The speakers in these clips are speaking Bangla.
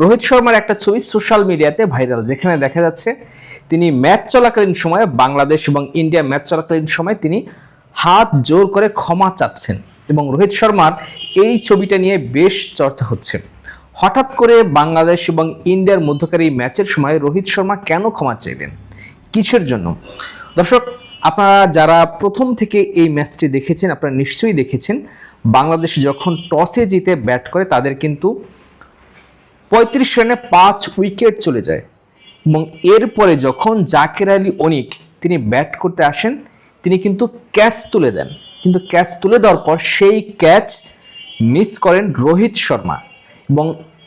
রোহিত শর্মার একটা ছবি সোশ্যাল মিডিয়াতে ভাইরাল, যেখানে দেখা যাচ্ছে তিনি ম্যাচ চলাকালীন সময়ে বাংলাদেশ এবং ইন্ডিয়া ম্যাচ চলাকালীন সময় তিনি হাত জোর করে ক্ষমা চাচ্ছেন এবং রোহিত শর্মার এই ছবিটা নিয়ে বেশ চর্চা হচ্ছে। হঠাৎ করে বাংলাদেশ এবং ইন্ডিয়ার মধ্যকার এই ম্যাচের সময় রোহিত শর্মা কেন ক্ষমা চাইলেন? কিসের জন্য? দর্শক, আপনারা যারা প্রথম থেকে এই ম্যাচটি দেখেছেন, আপনারা নিশ্চয়ই দেখেছেন, বাংলাদেশ যখন টসে জিতে ব্যাট করে, তাদের কিন্তু পঁয়ত্রিশ রানে পাঁচ উইকেট চলে যায়। এবং এরপরে যখন জাকের আলী অনিক তিনি ব্যাট করতে আসেন, তিনি কিন্তু ক্যাচ তুলে দেন। কিন্তু ক্যাচ তুলে দেওয়ার পর সেই ক্যাচ মিস করেন রোহিত শর্মা। এবং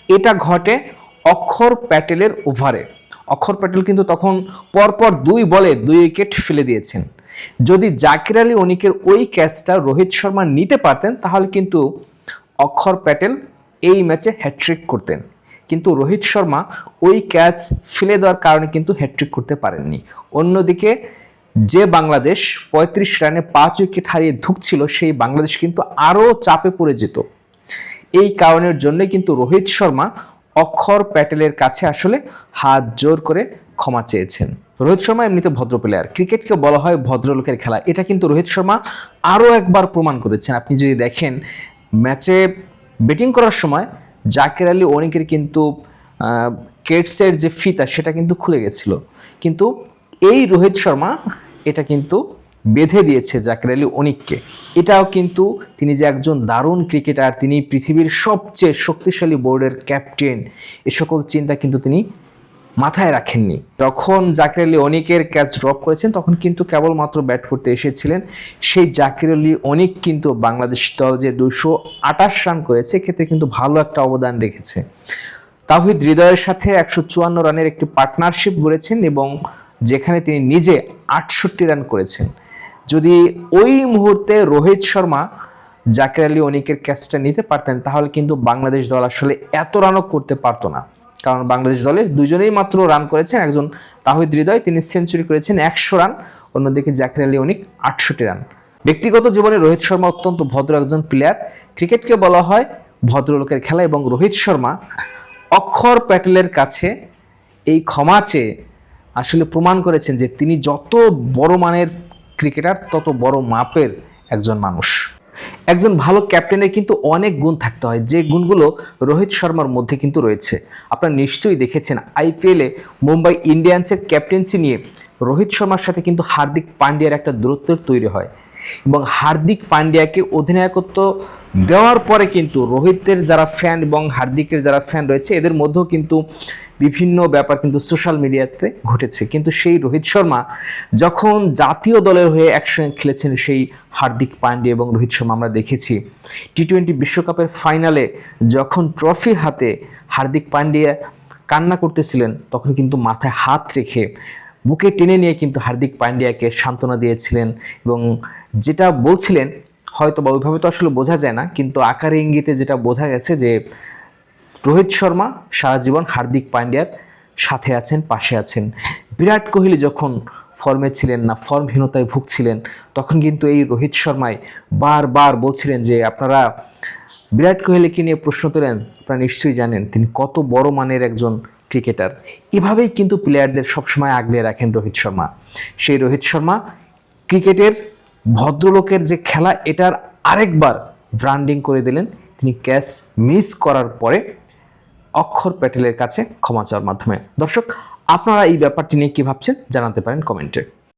এটা ঘটে অক্ষর প্যাটেলের ওভারে। অক্ষর প্যাটেল কিন্তু তখন পরপর দুই বলে দুই উইকেট ফেলে দিয়েছেন। যদি জাকির আলী অনিকের ওই ক্যাচটা রোহিত শর্মা নিতে পারতেন, তাহলে কিন্তু অক্ষর প্যাটেল এই ম্যাচে হ্যাট্রিক করতেন। কিন্তু রোহিত শর্মা ওই ক্যাচ ফেলে দেওয়ার কারণে কিন্তু হ্যাট্রিক করতে পারেননি। অন্যদিকে যে বাংলাদেশ পঁয়ত্রিশ রানে পাঁচ উইকেট হারিয়ে ধুকছিল, সেই বাংলাদেশ কিন্তু আরও চাপে পড়ে যেত। এই কারণের জন্যই কিন্তু রোহিত শর্মা অক্ষর প্যাটেলের কাছে আসলে হাত জোর করে ক্ষমা চেয়েছেন। রোহিত শর্মা এমনিতে ভদ্র প্লেয়ার ক্রিকেটকে বলা হয় ভদ্রলোকের খেলা। এটা কিন্তু রোহিত শর্মা আরও একবার প্রমাণ করেছেন। আপনি যদি দেখেন, ম্যাচে ব্যাটিং করার সময় জাকের আলী অনেকের কিন্তু কেটসের যে ফিতা, সেটা কিন্তু খুলে গেছিল। কিন্তু এই রোহিত শর্মা এটা কিন্তু বেঁধে দিয়েছে জাকের আলী অনিককে। এটাও কিন্তু তিনি যে একজন দারুণ ক্রিকেটার, তিনি পৃথিবীর সবচেয়ে শক্তিশালী বোর্ডের ক্যাপ্টেন, এ সকল চিন্তা কিন্তু তিনি মাথায় রাখেননি। যখন জাকির আলী অনিকের ক্যাচ ড্রপ করেছেন, তখন কিন্তু কেবলমাত্র ব্যাট করতে এসেছিলেন। সেই জাকির আলী অনিক কিন্তু বাংলাদেশ দল যে দুশো আটাশ রান করেছে ক্ষেত্রে কিন্তু ভালো একটা অবদান রেখেছে। তাহিদ হৃদয়ের সাথে একশো চুয়ান্ন রানের একটি পার্টনারশিপ গড়েছেন এবং যেখানে তিনি নিজে আটষট্টি রান করেছেন। যদি ওই মুহূর্তে রোহিত শর্মা জাকির আলী অনিকের ক্যাচটা নিতে পারতেন, তাহলে কিন্তু বাংলাদেশ দল আসলে এত রানও করতে পারতো না। কারণ বাংলাদেশ দলে দুজনেই মাত্র রান করেছেন। একজন তাহিদ হৃদয়, তিনি সেঞ্চুরি করেছেন একশো রান অন্যদিকে জাকির আলী অনিক আটষট্টি রান ব্যক্তিগত জীবনে রোহিত শর্মা অত্যন্ত ভদ্র একজন প্লেয়ার ক্রিকেটকে বলা হয় ভদ্রলোকের খেলা এবং রোহিত শর্মা অক্ষর প্যাটেলের কাছে এই ক্ষমা চেয়ে আসলে প্রমাণ করেছেন যে তিনি যত বড় মানের ক্রিকেটার তত বড় মাপের একজন মানুষ। একজন ভালো ক্যাপ্টেনের কিন্তু অনেক গুণ থাকতে হয়। যে গুণগুলো রোহিত শর্মার মধ্যে কিন্তু রয়েছে। আপনারা নিশ্চয়ই দেখেছেন আইপিএলে মুম্বাই ইন্ডিয়ান্সের ক্যাপ্টেন্সি নিয়ে রোহিত শর্মার সাথে কিন্তু হার্দিক পান্ডিয়ার একটা দূরত্ব তৈরি হয়। এবং হার্দিক পান্ডিয়াকে অধিনায়কত্ব দেওয়ার পরে কিন্তু রোহিতের যারা ফ্যান এবং হার্দিকের যারা ফ্যান রয়েছে, এদের মধ্যেও কিন্তু বিভিন্ন ব্যাপার কিন্তু সোশ্যাল মিডিয়াতে ঘটেছে। কিন্তু সেই রোহিত শর্মা যখন জাতীয় দলের হয়ে একসঙ্গে খেলেছেন সেই হার্দিক পান্ডিয়া এবং রোহিত শর্মা আমরা দেখেছি। টি টোয়েন্টি বিশ্বকাপের ফাইনালে যখন ট্রফি হাতে হার্দিক পান্ডিয়া কান্না করতেছিলেন, তখন কিন্তু মাথায় হাত রেখে বুকে টেনে নিয়ে কিন্তু হার্দিক পান্ডিয়াকে সান্ত্বনা দিয়েছিলেন এবং যেটা বলছিলেন হয়তো বা ওইভাবে তো আসলে বোঝা যায় না, কিন্তু আকারে ইঙ্গিতে যেটা বোঝা গেছে যে রোহিত শর্মা সারা জীবন হার্দিক পান্ডিয়ার সাথে আছেন, পাশে আছেন। বিরাট কোহলি যখন ফর্মে ছিলেন না, ফর্মহীনতায় ভুগছিলেন, তখন কিন্তু এই রোহিত শর্মাই বারবার বলছিলেন যে, আপনারা বিরাট কোহলিকে নিয়ে প্রশ্ন তোলেন, আপনারা নিশ্চয়ই জানেন তিনি কত বড় মানের একজন ক্রিকেটার। এভাবেই কিন্তু প্লেয়ারদের সবসময় আগলে রাখেন রোহিত শর্মা। সেই রোহিত শর্মা ক্রিকেটের ভদ্রলোকের যে খেলা, এটার আরেকবার ব্র্যান্ডিং করে দিলেন। তিনি ক্যাচ মিস করার পরে অক্ষর প্যাটেলের কাছে ক্ষমা চাওয়ার মাধ্যমে। দর্শক, আপনারা এই ব্যাপারটি নিয়ে কি ভাবছেন জানাতে পারেন কমেন্টে।